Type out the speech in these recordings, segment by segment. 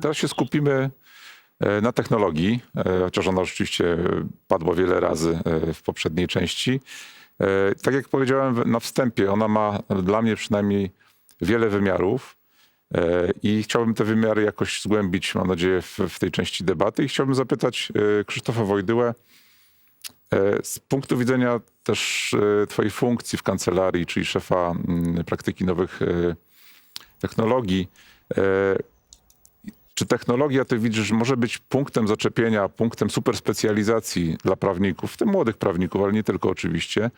Teraz się skupimy e, na technologii, e, chociaż ona rzeczywiście padła wiele razy e, w poprzedniej części. Tak jak powiedziałem na wstępie, ona ma dla mnie przynajmniej wiele wymiarów i chciałbym te wymiary jakoś zgłębić, mam nadzieję, w, w tej części debaty. I chciałbym zapytać Krzysztofa Wojdyłę, z punktu widzenia też twojej funkcji w kancelarii, czyli szefa mm, praktyki nowych technologii, czy technologia, ty widzisz, że może być punktem zaczepienia, punktem superspecjalizacji dla prawników, w tym młodych prawników, ale nie tylko oczywiście,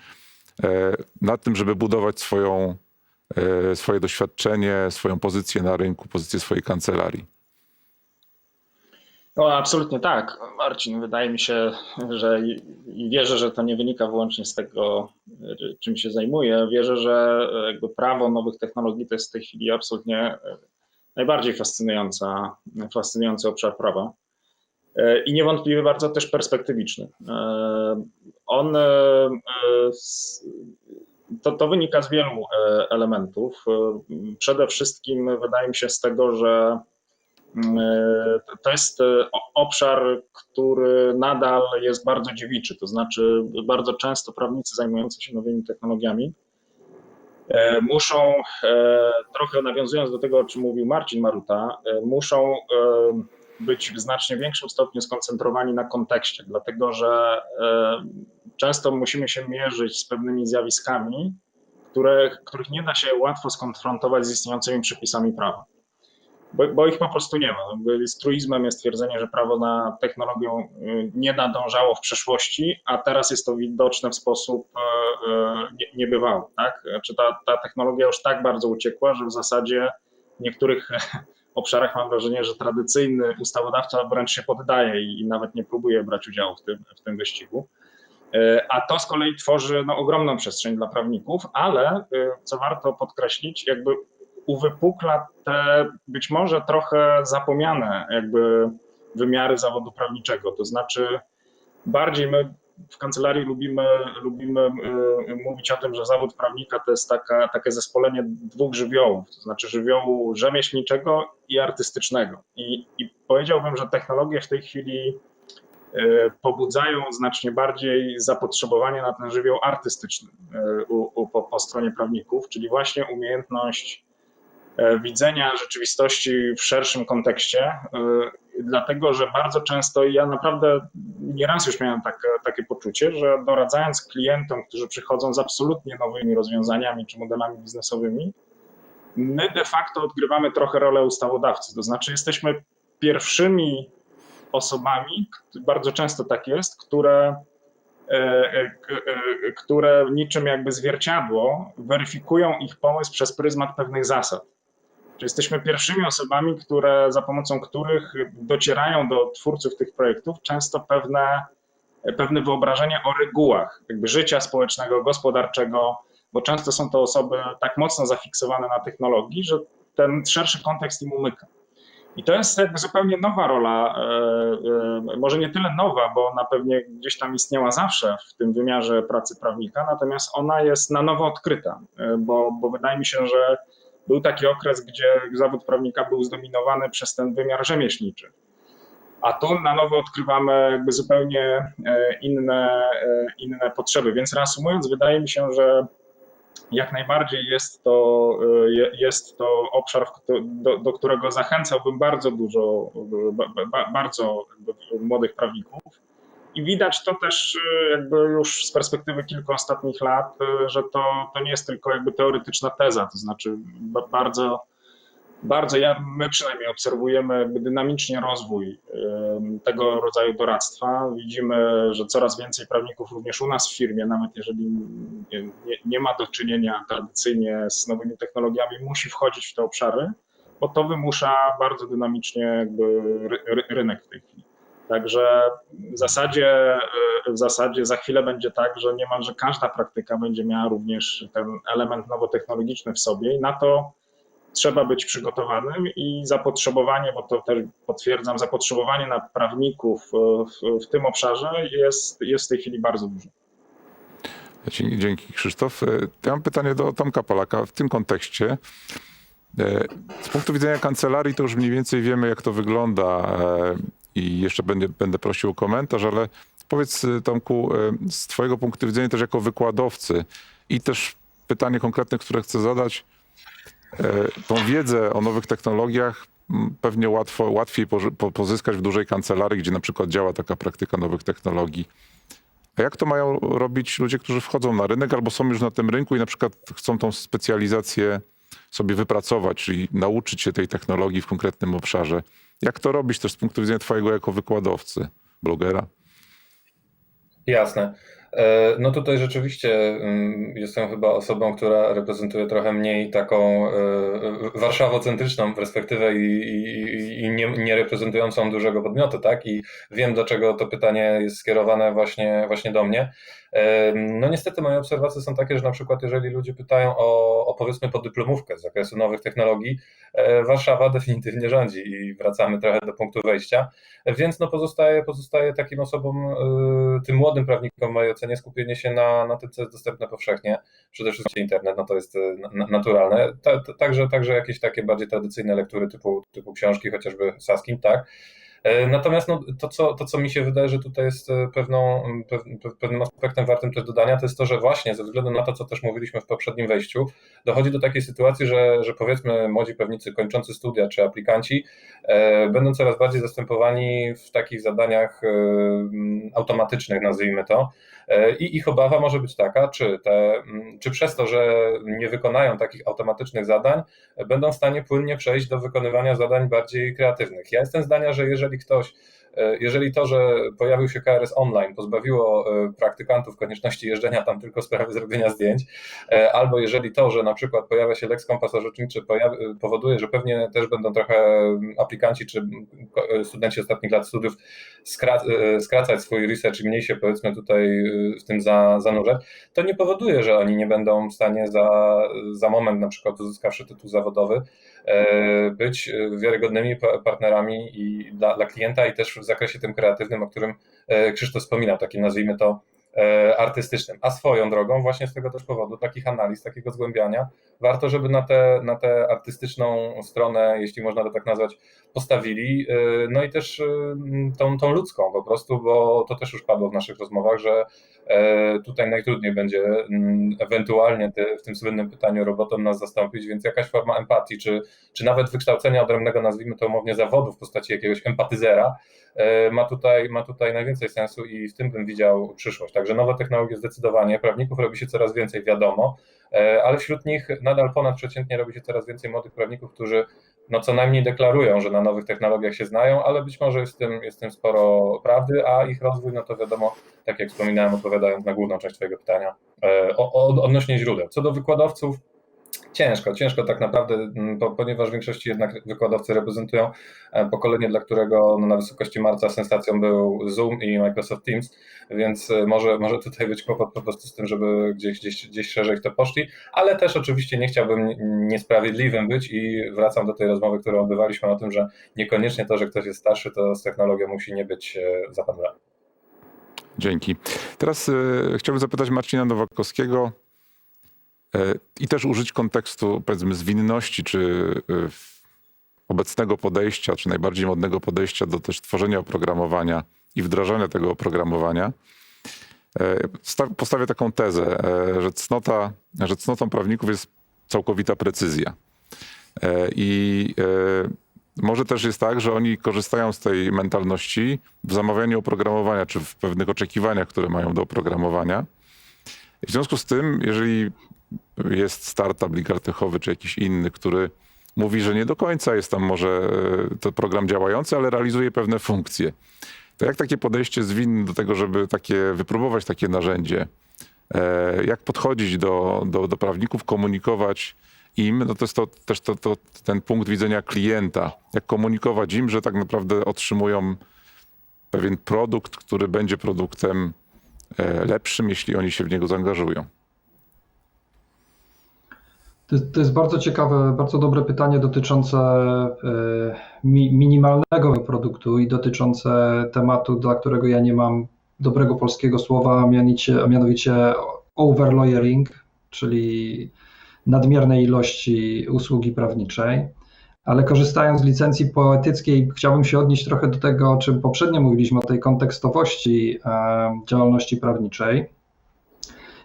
e, na tym, żeby budować swoją, e, swoje doświadczenie, swoją pozycję na rynku, pozycję swojej kancelarii? No, absolutnie tak, Marcin. Wydaje mi się, że i wierzę, że to nie wynika wyłącznie z tego, y, czym się zajmuję. Wierzę, że jakby prawo nowych technologii to jest w tej chwili absolutnie najbardziej fascynująca, fascynujący obszar prawa. Y, I niewątpliwie bardzo też perspektywiczny. Y, On, s- to, to wynika z wielu elementów. Przede wszystkim wydaje mi się z tego, że E, To jest e, obszar, który nadal jest bardzo dziewiczy, to znaczy bardzo często prawnicy zajmujący się nowymi technologiami e, muszą, e, trochę nawiązując do tego, o czym mówił Marcin Maruta, e, muszą e, być w znacznie większym stopniu skoncentrowani na kontekście, dlatego że e, często musimy się mierzyć z pewnymi zjawiskami, które, których nie da się łatwo skonfrontować z istniejącymi przepisami prawa bo, bo ich po prostu nie ma. Z truizmem jest twierdzenie, że prawo na technologią y, nie nadążało w przeszłości, a teraz jest to widoczne w sposób e, nie- niebywały. Tak? Czy ta, ta technologia już tak bardzo uciekła, że w zasadzie w niektórych obszarach mam wrażenie, że tradycyjny ustawodawca wręcz się poddaje i, i nawet nie próbuje brać udziału w tym, w tym wyścigu. A to z kolei tworzy no, ogromną przestrzeń dla prawników, ale co warto podkreślić, jakby uwypukla te być może trochę zapomniane jakby wymiary zawodu prawniczego. To znaczy bardziej my w kancelarii lubimy, lubimy y, mówić o tym, że zawód prawnika to jest taka, takie zespolenie dwóch żywiołów, to znaczy żywiołu rzemieślniczego i artystycznego. I, I powiedziałbym, że technologie w tej chwili y, pobudzają znacznie bardziej zapotrzebowanie na ten żywioł artystyczny y, u, u, po, po stronie prawników, czyli właśnie umiejętność widzenia rzeczywistości w szerszym kontekście, e, dlatego że bardzo często ja naprawdę nieraz już miałem takie, takie poczucie, że doradzając klientom, którzy przychodzą z absolutnie nowymi rozwiązaniami czy modelami biznesowymi, my de facto odgrywamy trochę rolę ustawodawcy, to znaczy jesteśmy pierwszymi osobami, bardzo często tak jest, które e, e, e, które niczym jakby zwierciadło weryfikują ich pomysł przez pryzmat pewnych zasad. Czy jesteśmy pierwszymi osobami, które, za pomocą których docierają do twórców tych projektów często pewne, pewne wyobrażenia o regułach jakby życia społecznego, gospodarczego, bo często są to osoby tak mocno zafiksowane na technologii, że ten szerszy kontekst im umyka. I to jest jakby zupełnie nowa rola, e, e, może nie tyle nowa, bo ona pewnie gdzieś tam istniała zawsze w tym wymiarze pracy prawnika, natomiast ona jest na nowo odkryta, e, bo, bo wydaje mi się, że był taki okres, gdzie zawód prawnika był zdominowany przez ten wymiar rzemieślniczy. A tu na nowo odkrywamy jakby zupełnie e, inne, e, inne potrzeby. Więc reasumując, wydaje mi się, że jak najbardziej jest to, e, je- jest to obszar, do, do którego zachęcałbym bardzo dużo, ba, ba, bardzo młodych prawników. I widać to też e, jakby już z perspektywy kilku ostatnich lat, e, że to, to nie jest tylko jakby teoretyczna teza, to znaczy ba- bardzo, bardzo ja, my przynajmniej obserwujemy dynamicznie rozwój tego rodzaju doradztwa. Widzimy, że coraz więcej prawników również u nas w firmie, nawet jeżeli nie, nie, nie ma do czynienia tradycyjnie z nowymi technologiami, musi wchodzić w te obszary, bo to wymusza bardzo dynamicznie jakby ry, ry, rynek w tej chwili. Także w zasadzie, y, w zasadzie za chwilę będzie tak, że niemalże każda praktyka będzie miała również ten element nowotechnologiczny w sobie i na to trzeba być przygotowanym i zapotrzebowanie, bo to też potwierdzam, zapotrzebowanie na prawników y, w, w tym obszarze jest, jest w tej chwili bardzo duże. Dzięki, Krzysztof. E, Ja mam pytanie do Tomka Polaka w tym kontekście. E, punktu widzenia kancelarii to już mniej więcej wiemy, jak to wygląda e, i jeszcze będę, będę prosił o komentarz, ale powiedz e, Tomku, e, z twojego punktu widzenia też jako wykładowcy i też pytanie konkretne, które chcę zadać, e, tą wiedzę o nowych technologiach m, pewnie łatwo, łatwiej pozyskać w dużej kancelarii, gdzie na przykład działa taka praktyka nowych technologii. A jak to mają robić ludzie, którzy wchodzą na rynek albo są już na tym rynku i na przykład chcą tą specjalizację sobie wypracować, czyli nauczyć się tej technologii w konkretnym obszarze? Jak to robić też z punktu widzenia twojego jako wykładowcy, blogera? Jasne. E, No tutaj rzeczywiście mm, jestem chyba osobą, która reprezentuje trochę mniej taką e, warszawocentryczną perspektywę i, i, i nie, nie reprezentującą dużego podmiotu, tak? I wiem, dlaczego to pytanie jest skierowane właśnie, właśnie do mnie. E, No niestety moje obserwacje są takie, że na przykład jeżeli ludzie pytają o, o powiedzmy podyplomówkę z zakresu nowych technologii, Warszawa definitywnie rządzi i wracamy trochę do punktu wejścia. Więc no pozostaje, pozostaje takim osobom, tym młodym prawnikom mojej ocenie skupienie się na, na tym, co jest dostępne powszechnie, przede wszystkim internet, no to jest na- naturalne. Ta, ta, także, także jakieś takie bardziej tradycyjne lektury typu, typu książki, chociażby Saskin, tak. E, Natomiast no, to, co, to, co mi się wydaje, że tutaj jest e, pewną, pew, pe- pewnym aspektem wartym też dodania, to jest to, że właśnie ze względu na to, co też mówiliśmy w poprzednim wejściu, dochodzi do takiej sytuacji, że, że powiedzmy młodzi prawnicy kończący studia czy aplikanci e, będą coraz bardziej zastępowani w takich zadaniach e, automatycznych, nazwijmy to. E, I ich obawa może być taka, czy, te, m, czy przez to, że nie wykonają takich automatycznych zadań, będą w stanie płynnie przejść do wykonywania zadań bardziej kreatywnych. Ja jestem zdania, że jeżeli ktoś jeżeli to, że pojawił się KRS Online, pozbawiło e, praktykantów konieczności jeżdżenia tam tylko w sprawie zrobienia zdjęć, e, albo jeżeli to, że na przykład pojawia się leks kompas orzeczniczy, powoduje, że pewnie też będą trochę aplikanci czy ko- studenci ostatnich lat studiów skra- e, skracać swój research i mniej się powiedzmy tutaj e, w tym za, zanurzać, to nie powoduje, że oni nie będą w stanie za, za moment, na przykład uzyskawszy tytuł zawodowy, e, być e, wiarygodnymi pa- partnerami i dla, dla klienta i też w zakresie tym kreatywnym, o którym e, Krzysztof wspominał, takim nazwijmy to e, artystycznym. A swoją drogą, właśnie z tego też powodu, takich analiz, takiego zgłębiania, warto, żeby na tę na tę artystyczną stronę, jeśli można to tak nazwać, postawili. No i też tą, tą ludzką po prostu, bo to też już padło w naszych rozmowach, że tutaj najtrudniej będzie mm, ewentualnie te, w tym słynnym pytaniu robotom nas zastąpić, więc jakaś forma empatii, czy, czy nawet wykształcenia odrębnego, nazwijmy to umownie, zawodu w postaci jakiegoś empatyzera, e, ma tutaj, ma tutaj najwięcej sensu i w tym bym widział przyszłość. Także nowe technologie zdecydowanie, prawników robi się coraz więcej, wiadomo, e, ale wśród nich nadal ponadprzeciętnie robi się coraz więcej młodych prawników, którzy no co najmniej deklarują, że na nowych technologiach się znają, ale być może jest w tym, jest w tym sporo prawdy, a ich rozwój, no to wiadomo, tak jak wspominałem, odpowiadając na główną część Twojego pytania, e, o, o, odnośnie źródeł. Co do wykładowców, Ciężko, ciężko tak naprawdę, mm, ponieważ w większości jednak wykładowcy reprezentują e, pokolenie, dla którego no, na wysokości marca sensacją był Zoom i Microsoft Teams, więc e, może, może tutaj być kłopot po prostu z tym, żeby gdzieś, gdzieś, gdzieś szerzej w to poszli, ale też oczywiście nie chciałbym niesprawiedliwym być i wracam do tej rozmowy, którą odbywaliśmy o tym, że niekoniecznie to, że ktoś jest starszy, to z technologią musi nie być e, zapanowany. Dzięki. Teraz e, chciałbym zapytać Marcina Nowakowskiego i też użyć kontekstu, powiedzmy, zwinności, czy w- obecnego podejścia, czy najbardziej modnego podejścia do też tworzenia oprogramowania i wdrażania tego oprogramowania. E, sta- Postawię taką tezę, e, że, cnota, że cnotą prawników jest całkowita precyzja. E, I może też jest tak, że oni korzystają z tej mentalności w zamawianiu oprogramowania, czy w pewnych oczekiwaniach, które mają do oprogramowania. W związku z tym, jeżeli jest startup ligartechowy, czy jakiś inny, który mówi, że nie do końca jest tam może e, to program działający, ale realizuje pewne funkcje, to jak takie podejście zwinne do tego, żeby takie, wypróbować takie narzędzie, e, jak podchodzić do, do, do prawników, komunikować im, no to jest to też to, to, ten punkt widzenia klienta, jak komunikować im, że tak naprawdę otrzymują pewien produkt, który będzie produktem e, lepszym, jeśli oni się w niego zaangażują. To, to jest bardzo ciekawe, bardzo dobre pytanie dotyczące e, mi, minimalnego produktu i dotyczące tematu, dla którego ja nie mam dobrego polskiego słowa, a mianowicie, a mianowicie overlawyering, czyli nadmiernej ilości usługi prawniczej. ale korzystając z licencji poetyckiej, chciałbym się odnieść trochę do tego, o czym poprzednio mówiliśmy, o tej kontekstowości e, działalności prawniczej.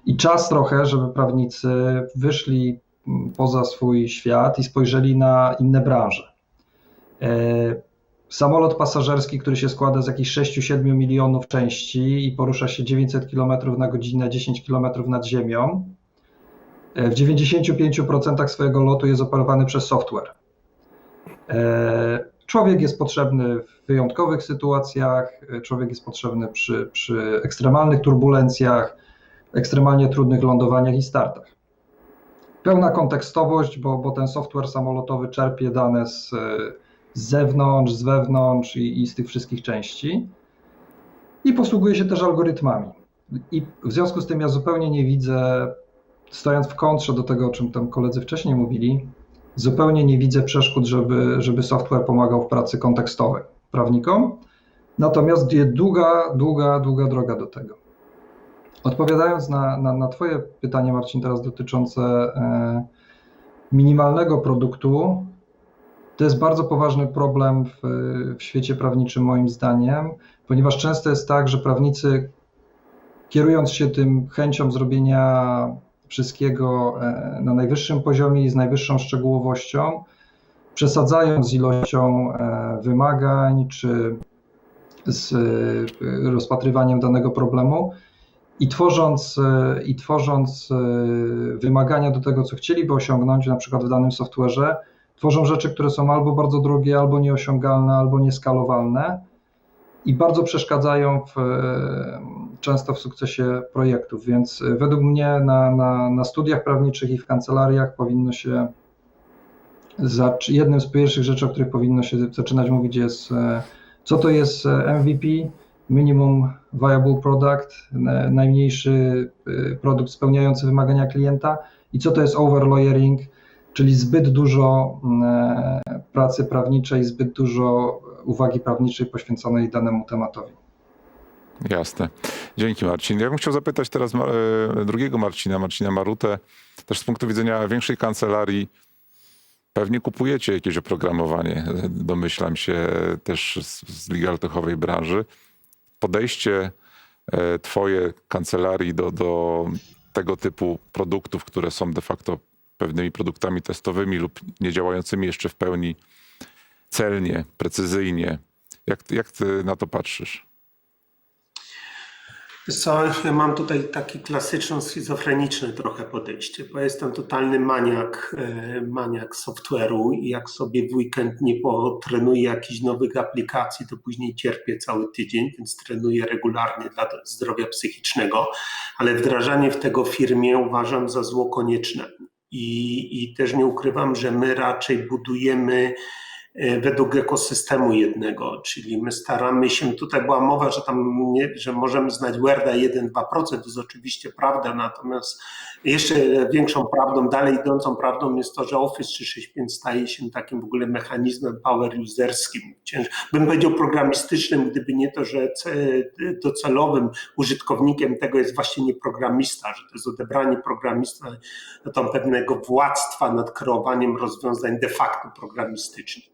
I czas trochę, żeby prawnicy wyszli poza swój świat i spojrzeli na inne branże. E, Samolot pasażerski, który się składa z jakichś 6-7 milionów części i porusza się 900 km na godzinę, 10 km nad ziemią, e, w 95% swojego lotu jest operowany przez software. E, Człowiek jest potrzebny w wyjątkowych sytuacjach, człowiek jest potrzebny przy, przy ekstremalnych turbulencjach, ekstremalnie trudnych lądowaniach i startach. Pełna kontekstowość, bo, bo ten software samolotowy czerpie dane z, z zewnątrz, z wewnątrz i, i z tych wszystkich części i posługuje się też algorytmami. I w związku z tym ja zupełnie nie widzę, stojąc w kontrze do tego, o czym tam koledzy wcześniej mówili, zupełnie nie widzę przeszkód, żeby, żeby software pomagał w pracy kontekstowej prawnikom. Natomiast jest długa, długa, długa droga do tego. Odpowiadając na, na, na Twoje pytanie, Marcin, teraz dotyczące e, minimalnego produktu, to jest bardzo poważny problem w, w świecie prawniczym, moim zdaniem, ponieważ często jest tak, że prawnicy, kierując się tym chęcią zrobienia wszystkiego e, na najwyższym poziomie i z najwyższą szczegółowością, przesadzają z ilością e, wymagań czy z rozpatrywaniem danego problemu i tworząc, e, i tworząc e, wymagania do tego, co chcieliby osiągnąć, na przykład w danym software'ze, tworzą rzeczy, które są albo bardzo drogie, albo nieosiągalne, albo nieskalowalne i bardzo przeszkadzają w, e, często w sukcesie projektów. Więc według mnie na, na, na studiach prawniczych i w kancelariach powinno się, jednym z pierwszych rzeczy, o których powinno się zaczynać mówić jest, co to jest MVP, Minimum Viable Product, na- najmniejszy e, produkt spełniający wymagania klienta i co to jest overlawyering, czyli zbyt dużo e, pracy prawniczej, zbyt dużo uwagi prawniczej poświęconej danemu tematowi. Jasne. Dzięki Marcin. Ja bym chciał zapytać teraz e, drugiego Marcina, Marcina Marutę, też z punktu widzenia większej kancelarii. Pewnie kupujecie jakieś oprogramowanie, e, domyślam się też z, z legaltechowej branży. Podejście e, twoje kancelarii do, do tego typu produktów, które są de facto pewnymi produktami testowymi lub nie działającymi jeszcze w pełni celnie, precyzyjnie. Jak, jak ty na to patrzysz? Co, ja mam tutaj takie klasyczne, schizofreniczne trochę podejście, bo jestem totalny maniak, e, maniak software'u i jak sobie w weekend nie potrenuję jakichś nowych aplikacji, to później cierpię cały tydzień, więc trenuję regularnie dla zdrowia psychicznego, ale wdrażanie w tego firmie uważam za zło konieczne. I, I też nie ukrywam, że my raczej budujemy według ekosystemu jednego, czyli my staramy się, tutaj była mowa, że tam nie, że możemy znać Worda 1-2%, to jest oczywiście prawda, natomiast jeszcze większą prawdą, dalej idącą prawdą jest to, że Office 365 staje się takim w ogóle mechanizmem power userskim, bym powiedział programistycznym, gdyby nie to, że ce- docelowym użytkownikiem tego jest właśnie nie programista, że to jest odebranie programista tam pewnego władztwa nad kreowaniem rozwiązań de facto programistycznych.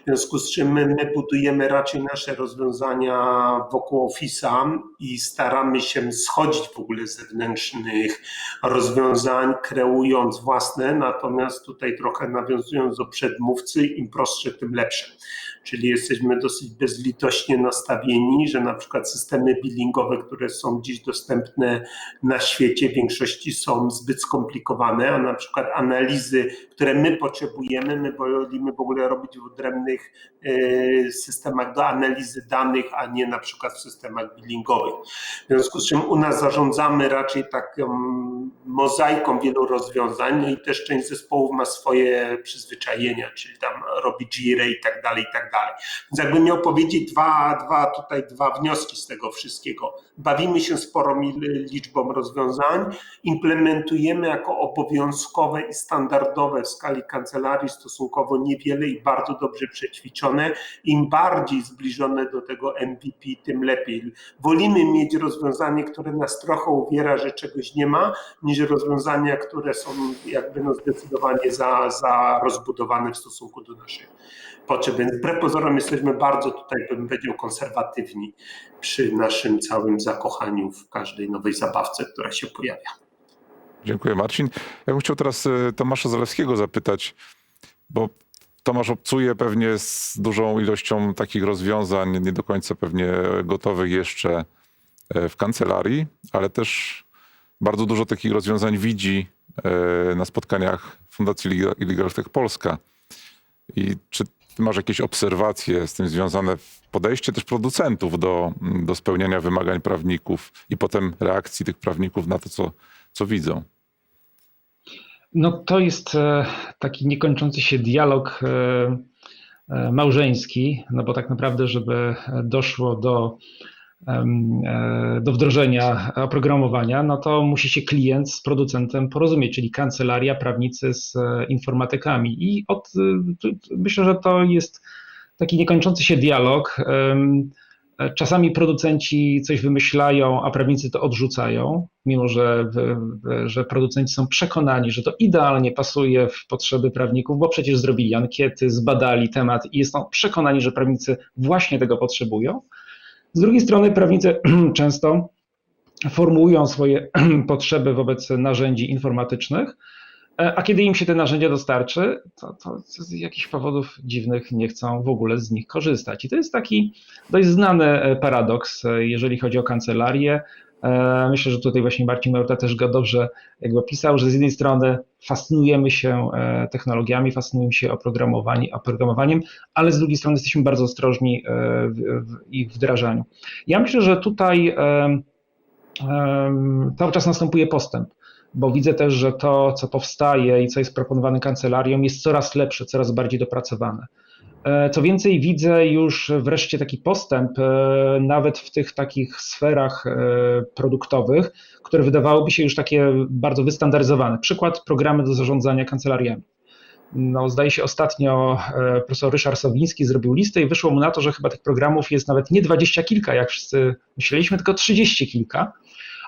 W związku z czym my, my budujemy raczej nasze rozwiązania wokół Office'a i staramy się schodzić w ogóle z zewnętrznych rozwiązań, kreując własne, natomiast tutaj trochę nawiązując do przedmówcy, im prostsze, tym lepsze. Czyli jesteśmy dosyć bezlitośnie nastawieni, że na przykład systemy billingowe, które są dziś dostępne na świecie, w większości są zbyt skomplikowane, a na przykład analizy, które my potrzebujemy, my wolimy w ogóle robić w odrębnych e, systemach do analizy danych, a nie na przykład w systemach billingowych. W związku z czym u nas zarządzamy raczej taką mozaiką wielu rozwiązań, i też część zespołów ma swoje przyzwyczajenia, czyli tam robi Jira i tak dalej, i tak dalej. Więc jakbym miał powiedzieć dwa, dwa tutaj dwa wnioski z tego wszystkiego. Bawimy się sporą liczbą rozwiązań, implementujemy jako obowiązkowe i standardowe w skali kancelarii stosunkowo niewiele i bardzo dobrze dobrze przećwiczone. Im bardziej zbliżone do tego MVP, tym lepiej. Wolimy mieć rozwiązanie, które nas trochę uwiera, że czegoś nie ma, niż rozwiązania, które są jakby no zdecydowanie za, za rozbudowane w stosunku do naszych potrzeb. Więc wbrew pozorom jesteśmy bardzo tutaj, bym powiedział, konserwatywni przy naszym całym zakochaniu w każdej nowej zabawce, która się pojawia. Dziękuję Marcin. Ja bym chciał teraz e, Tomasza Zalewskiego zapytać, bo Tomasz obcuje pewnie z dużą ilością takich rozwiązań, nie do końca pewnie gotowych jeszcze e, w kancelarii, ale też bardzo dużo takich rozwiązań widzi e, na spotkaniach Fundacji Legal- Tech Polska. I czy ty masz jakieś obserwacje z tym związane, podejście też producentów do, do spełniania wymagań prawników i potem reakcji tych prawników na to, co, co widzą? No to jest e, taki niekończący się dialog e, e, małżeński, no bo tak naprawdę, żeby doszło do, do wdrożenia oprogramowania, no to musi się klient z producentem porozumieć, czyli kancelaria, prawnicy z e, informatykami. I od, e, myślę, że to jest taki niekończący się dialog. E, Czasami producenci coś wymyślają, a prawnicy to odrzucają, mimo że, że producenci są przekonani, że to idealnie pasuje w potrzeby prawników, bo przecież zrobili ankiety, zbadali temat i są przekonani, że prawnicy właśnie tego potrzebują. Z drugiej strony prawnicy często formułują swoje potrzeby wobec narzędzi informatycznych, e, a kiedy im się te narzędzia dostarczy, to, to z jakichś powodów dziwnych nie chcą w ogóle z nich korzystać. I to jest taki dość znany e, paradoks, e, jeżeli chodzi o kancelarię. Myślę, że tutaj właśnie Marcin Meurta też go dobrze jakby opisał, że z jednej strony fascynujemy się e, technologiami, fascynujemy się oprogramowaniem, ale z drugiej strony jesteśmy bardzo ostrożni e, w, ich wdrażaniu. Ja myślę, że tutaj em, cały czas następuje postęp, bo widzę też, że to, co powstaje i co jest proponowane kancelarią, jest coraz lepsze, coraz bardziej dopracowane. E, Co więcej, widzę już wreszcie taki postęp, e, nawet w tych takich sferach e, produktowych, które wydawałyby się już takie bardzo wystandaryzowane. Przykład programy do zarządzania kancelariami. No, zdaje się ostatnio profesor Ryszard Sowiński zrobił listę i wyszło mu na to, że chyba tych programów jest nawet nie dwadzieścia kilka, jak wszyscy myśleliśmy, tylko trzydzieści kilka,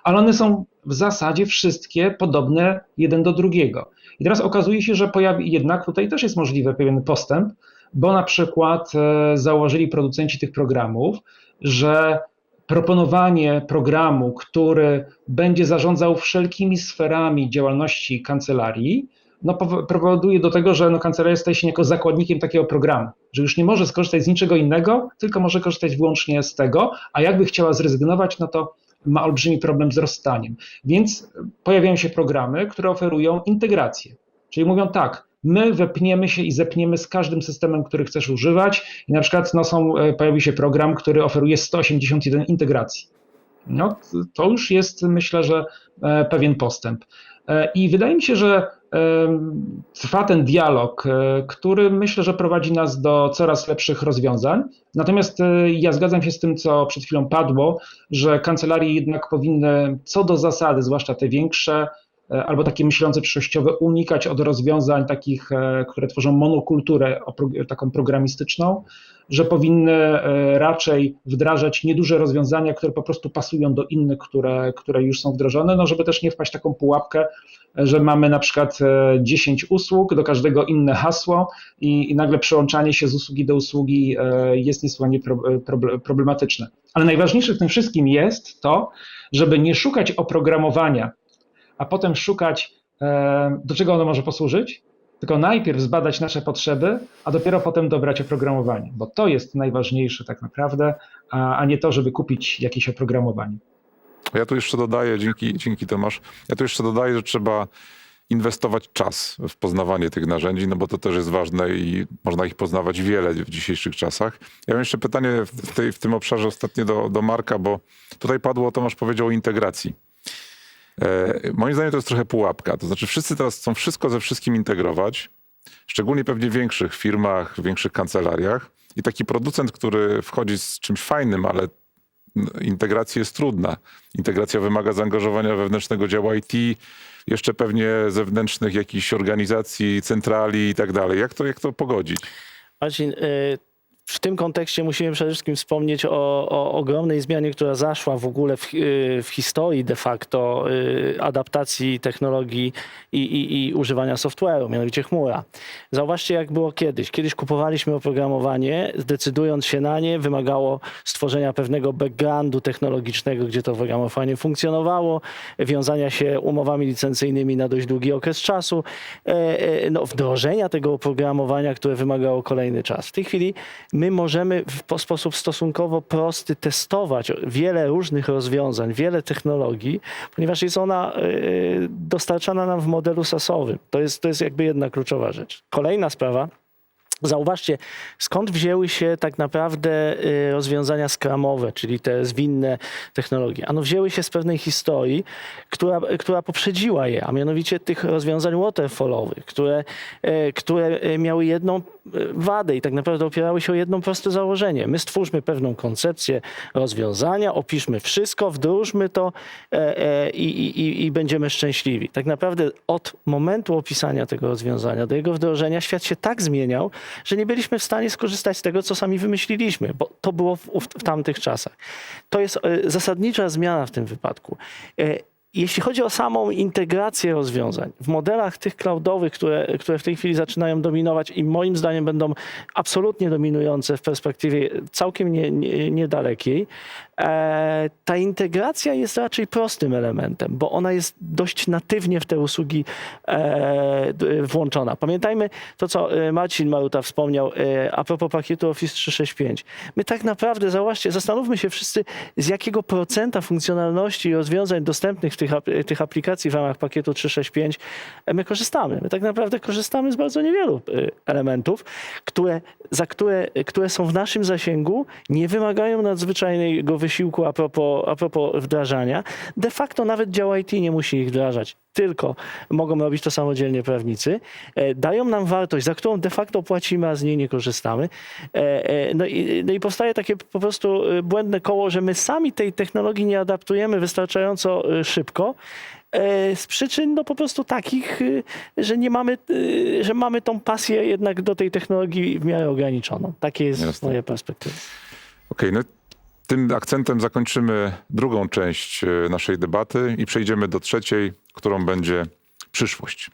ale one są w zasadzie wszystkie podobne jeden do drugiego. I teraz okazuje się, że pojawi jednak tutaj też jest możliwy pewien postęp, bo na przykład e, założyli producenci tych programów, że proponowanie programu, który będzie zarządzał wszelkimi sferami działalności kancelarii, no, powo- powoduje do tego, że no, kancelaria staje się jako zakładnikiem takiego programu, że już nie może skorzystać z niczego innego, tylko może korzystać wyłącznie z tego, a jakby chciała zrezygnować, no to ma olbrzymi problem z rozstaniem. Więc pojawiają się programy, które oferują integrację. Czyli mówią tak, my wepniemy się i zepniemy z każdym systemem, który chcesz używać i na przykład no, są, e, pojawi się program, który oferuje 181 integracji. No, to już jest, myślę, że e, pewien postęp. E, I wydaje mi się, że trwa ten dialog, który myślę, że prowadzi nas do coraz lepszych rozwiązań. Natomiast ja zgadzam się z tym, co przed chwilą padło, że kancelarie jednak powinny co do zasady, zwłaszcza te większe, albo takie myślące przyszłościowe, unikać od rozwiązań takich, e, które tworzą monokulturę taką programistyczną, że powinny e, raczej wdrażać nieduże rozwiązania, które po prostu pasują do innych, które, które już są wdrożone, no żeby też nie wpaść w taką pułapkę, e, że mamy na przykład e, 10 usług, do każdego inne hasło i, i nagle przełączanie się z usługi do usługi e, jest niesłychanie pro, e, proble- problematyczne. Ale najważniejsze w tym wszystkim jest to, żeby nie szukać oprogramowania, a potem szukać, e, do czego ono może posłużyć, tylko najpierw zbadać nasze potrzeby, a dopiero potem dobrać oprogramowanie, bo to jest najważniejsze tak naprawdę, a, nie to, żeby kupić jakieś oprogramowanie. Ja tu jeszcze dodaję, dzięki, dzięki Tomasz, ja tu jeszcze dodaję, że trzeba inwestować czas w poznawanie tych narzędzi, no bo to też jest ważne i można ich poznawać wiele w dzisiejszych czasach. Ja mam jeszcze pytanie w, tej, w tym obszarze ostatnie do, do Marka, bo tutaj padło, Tomasz powiedział o integracji. E, moim zdaniem to jest trochę pułapka. To znaczy wszyscy teraz chcą wszystko ze wszystkim integrować, szczególnie pewnie w większych firmach, w większych kancelariach i taki producent, który wchodzi z czymś fajnym, ale integracja jest trudna. Integracja wymaga zaangażowania wewnętrznego działu IT, jeszcze pewnie zewnętrznych jakichś organizacji, centrali i tak dalej. Jak to, jak to pogodzić? Marcin, y, w tym kontekście musimy przede wszystkim wspomnieć o, o ogromnej zmianie, która zaszła w ogóle w, y, w historii de facto y, adaptacji technologii i, i, i używania software'u, mianowicie chmura. Zauważcie, jak było kiedyś. Kiedyś kupowaliśmy oprogramowanie, decydując się na nie, wymagało stworzenia pewnego backgroundu technologicznego, gdzie to oprogramowanie funkcjonowało, wiązania się umowami licencyjnymi na dość długi okres czasu, e, e, no, wdrożenia tego oprogramowania, które wymagało kolejny czas. W tej chwili my możemy w po- sposób stosunkowo prosty testować wiele różnych rozwiązań, wiele technologii, ponieważ jest ona e, dostarczana nam w modelu SaaS-owym. To jest, to jest jakby jedna kluczowa rzecz. Kolejna sprawa, Zauważcie, skąd wzięły się tak naprawdę y, rozwiązania skramowe, czyli te zwinne technologie. Ano wzięły się z pewnej historii, która, która poprzedziła je, a mianowicie tych rozwiązań waterfallowych, które, e, które miały jedną wadę i tak naprawdę opierały się o jedno proste założenie. My stwórzmy pewną koncepcję rozwiązania, opiszmy wszystko, wdróżmy to e, e, i, i, i- będziemy szczęśliwi. Tak naprawdę od momentu opisania tego rozwiązania do jego wdrożenia świat się tak zmieniał, że nie byliśmy w stanie skorzystać z tego, co sami wymyśliliśmy, bo to było w, w, w tamtych czasach. To jest e, zasadnicza zmiana w tym wypadku. Jeśli chodzi o samą integrację rozwiązań w modelach tych cloudowych, które, które w tej chwili zaczynają dominować i moim zdaniem będą absolutnie dominujące w perspektywie całkiem nie, nie, niedalekiej, e, ta integracja jest raczej prostym elementem, bo ona jest dość natywnie w te usługi e, włączona. Pamiętajmy to, co e, Marcin Maruta wspomniał e, a propos pakietu Office 365. My tak naprawdę, zauważcie, zastanówmy się wszyscy, z jakiego procenta funkcjonalności i rozwiązań dostępnych w tych, tych aplikacji w ramach pakietu 365 e, my korzystamy. My tak naprawdę korzystamy z bardzo niewielu e, elementów, które, za które, które są w naszym zasięgu, nie wymagają nadzwyczajnego wysiłku a propos, a propos wdrażania. De facto nawet dział IT nie musi ich wdrażać, tylko mogą robić to samodzielnie prawnicy. E, Dają nam wartość, za którą de facto płacimy, a z niej nie korzystamy. E, e, No i, no i powstaje takie po prostu błędne koło, że my sami tej technologii nie adaptujemy wystarczająco szybko. Z przyczyn no po prostu takich, że nie mamy, że mamy tą pasję jednak do tej technologii w miarę ograniczoną. Takie jest Jasne. moja perspektywa. Okej, no tym akcentem zakończymy drugą część e, naszej debaty i przejdziemy do trzeciej, którą będzie przyszłość.